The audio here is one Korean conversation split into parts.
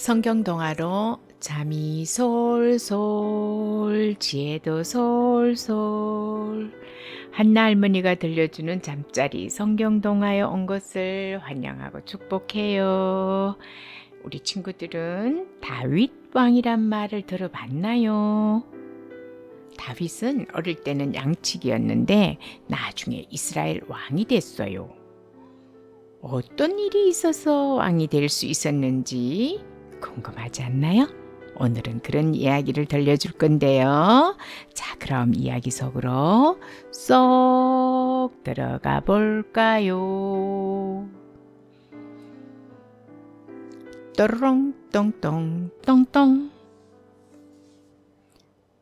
성경 동화로 잠이 솔솔 지혜도 솔솔 한나 할머니가 들려주는 잠자리 성경 동화에 온 것을 환영하고 축복해요. 우리 친구들은 다윗 왕이란 말을 들어봤나요? 다윗은 어릴 때는 양치기였는데 나중에 이스라엘 왕이 됐어요. 어떤 일이 있어서 왕이 될 수 있었는지 궁금하지 않나요? 오늘은 그런 이야기를 들려줄 건데요. 자, 그럼 이야기 속으로 쏙 들어가 볼까요? 또롱 똥똥 똥똥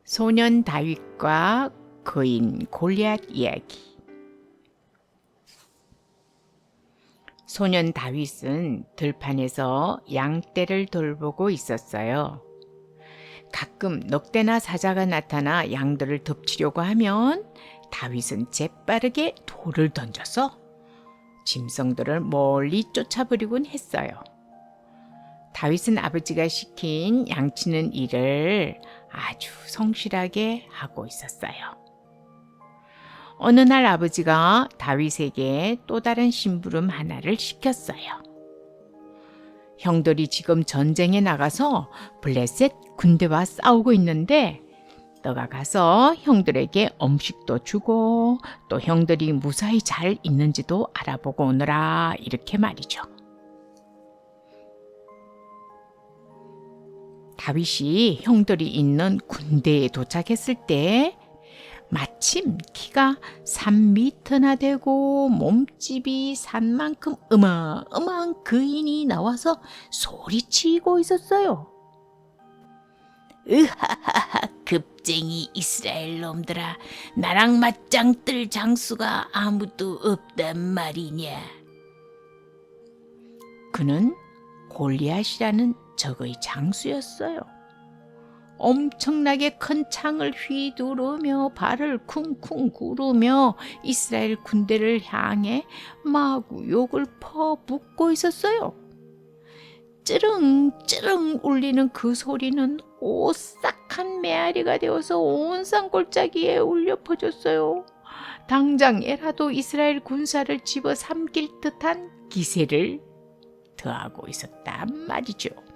소년 다윗과 거인 골리앗 이야기 소년 다윗은 들판에서 양떼를 돌보고 있었어요. 가끔 넉대나 사자가 나타나 양들을 덮치려고 하면 다윗은 재빠르게 돌을 던져서 짐승들을 멀리 쫓아버리곤 했어요. 다윗은 아버지가 시킨 양치는 일을 아주 성실하게 하고 있었어요. 어느 날 아버지가 다윗에게 또 다른 심부름 하나를 시켰어요. 형들이 지금 전쟁에 나가서 블레셋 군대와 싸우고 있는데 너가 가서 형들에게 음식도 주고 또 형들이 무사히 잘 있는지도 알아보고 오너라 이렇게 말이죠. 다윗이 형들이 있는 군대에 도착했을 때 마침 키가 3미터나 되고 몸집이 산만큼 어마어마한 그인이 나와서 소리치고 있었어요. 으하하하 급쟁이 이스라엘 놈들아 나랑 맞짱 뜰 장수가 아무도 없단 말이냐. 그는 골리앗이라는 적의 장수였어요. 엄청나게 큰 창을 휘두르며 발을 쿵쿵 구르며 이스라엘 군대를 향해 마구 욕을 퍼붓고 있었어요. 찌릉찌릉 울리는 그 소리는 오싹한 메아리가 되어서 온 산골짜기에 울려 퍼졌어요. 당장 에라도 이스라엘 군사를 집어 삼킬 듯한 기세를 더하고 있었단 말이죠.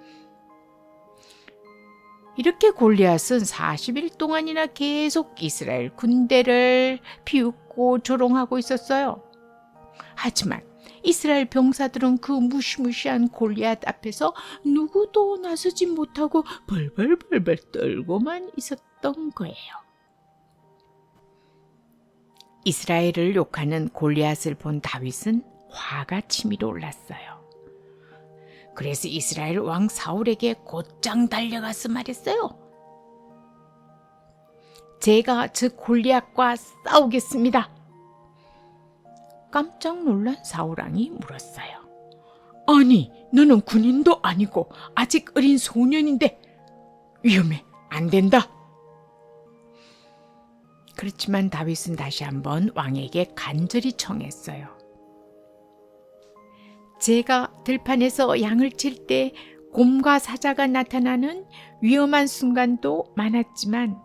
이렇게 골리앗은 40일 동안이나 계속 이스라엘 군대를 비웃고 조롱하고 있었어요. 하지만 이스라엘 병사들은 그 무시무시한 골리앗 앞에서 누구도 나서지 못하고 벌벌벌벌 떨고만 있었던 거예요. 이스라엘을 욕하는 골리앗을 본 다윗은 화가 치밀어 올랐어요. 그래서 이스라엘 왕 사울에게 곧장 달려가서 말했어요. 제가 저 골리앗과 싸우겠습니다. 깜짝 놀란 사울 왕이 물었어요. 아니, 너는 군인도 아니고 아직 어린 소년인데 위험해. 안 된다. 그렇지만 다윗은 다시 한번 왕에게 간절히 청했어요. 제가 들판에서 양을 칠 때 곰과 사자가 나타나는 위험한 순간도 많았지만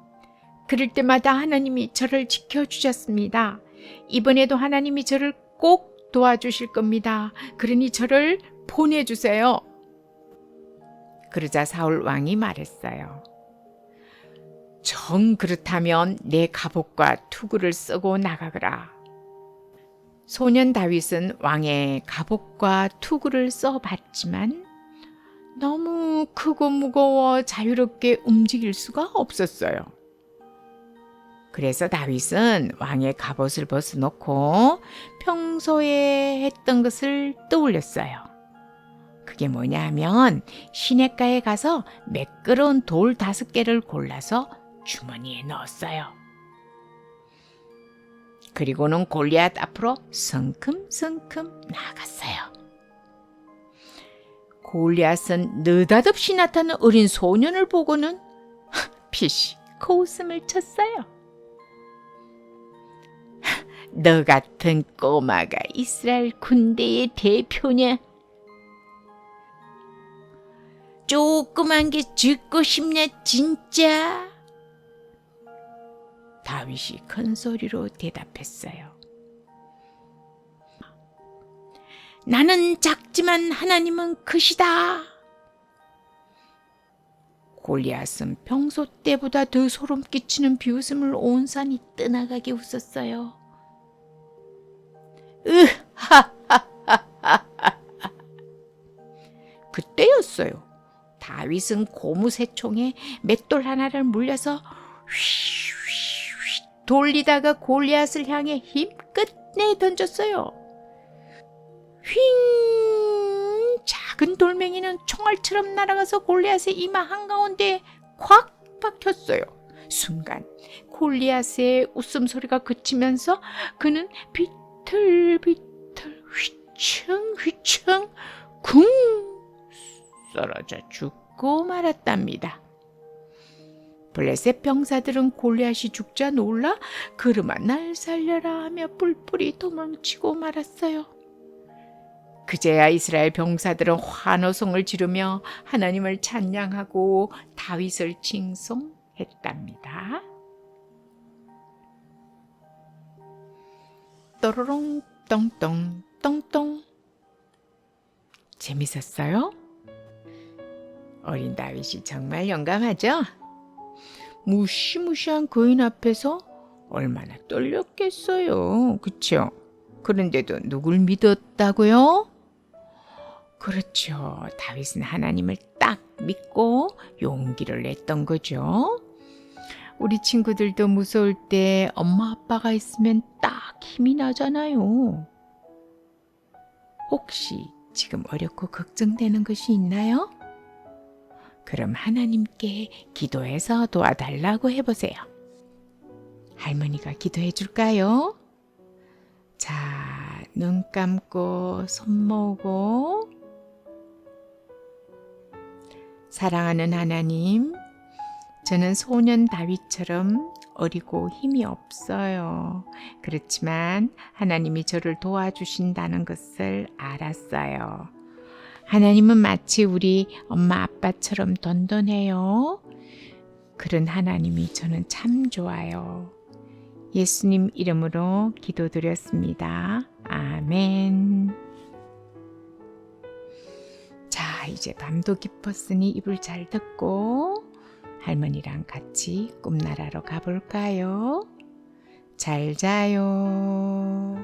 그럴 때마다 하나님이 저를 지켜주셨습니다. 이번에도 하나님이 저를 꼭 도와주실 겁니다. 그러니 저를 보내주세요. 그러자 사울 왕이 말했어요. 정 그렇다면 내 갑옷과 투구를 쓰고 나가거라. 소년 다윗은 왕의 갑옷과 투구를 써봤지만 너무 크고 무거워 자유롭게 움직일 수가 없었어요. 그래서 다윗은 왕의 갑옷을 벗어놓고 평소에 했던 것을 떠올렸어요. 그게 뭐냐면 시냇가에 가서 매끄러운 돌 다섯 개를 골라서 주머니에 넣었어요. 그리고는 골리앗 앞으로 성큼성큼 나갔어요. 골리앗은 느닷없이 나타난 어린 소년을 보고는 피시 코웃음을 쳤어요. 너 같은 꼬마가 이스라엘 군대의 대표냐? 조그만 게 죽고 싶냐 진짜? 다윗이 큰 소리로 대답했어요. 나는 작지만 하나님은 크시다. 골리앗은 평소 때보다 더 소름 끼치는 비웃음을 온 산이 떠나가게 웃었어요. 으하하하하. 그때였어요. 다윗은 고무새총에 맷돌 하나를 물려서 휘휘휘 돌리다가 골리앗을 향해 힘끝 내 던졌어요. 휘 작은 돌멩이는 총알처럼 날아가서 골리앗의 이마 한가운데 콱 박혔어요. 순간 골리앗의 웃음소리가 그치면서 그는 비틀비틀 휘청 휘청 쿵 쓰러져 죽고 말았답니다. 블레셋 병사들은 골리앗이 죽자 놀라 그르마 날 살려라 하며 뿔뿔이 도망치고 말았어요. 그제야 이스라엘 병사들은 환호성을 지르며 하나님을 찬양하고 다윗을 칭송했답니다. 또로롱 똥똥 똥똥 재밌었어요? 어린 다윗이 정말 영감하죠? 무시무시한 거인 앞에서 얼마나 떨렸겠어요. 그쵸? 그런데도 누굴 믿었다고요? 그렇죠. 다윗은 하나님을 딱 믿고 용기를 냈던 거죠. 우리 친구들도 무서울 때 엄마 아빠가 있으면 딱 힘이 나잖아요. 혹시 지금 어렵고 걱정되는 것이 있나요? 그럼 하나님께 기도해서 도와달라고 해보세요. 할머니가 기도해 줄까요? 자, 눈 감고 손 모으고 사랑하는 하나님, 저는 소년 다윗처럼 어리고 힘이 없어요. 그렇지만 하나님이 저를 도와주신다는 것을 알았어요. 하나님은 마치 우리 엄마 아빠처럼 던던해요. 그런 하나님이 저는 참 좋아요. 예수님 이름으로 기도드렸습니다. 아멘. 자, 이제 밤도 깊었으니 입을 잘 닫고 할머니랑 같이 꿈나라로 가볼까요? 잘 자요.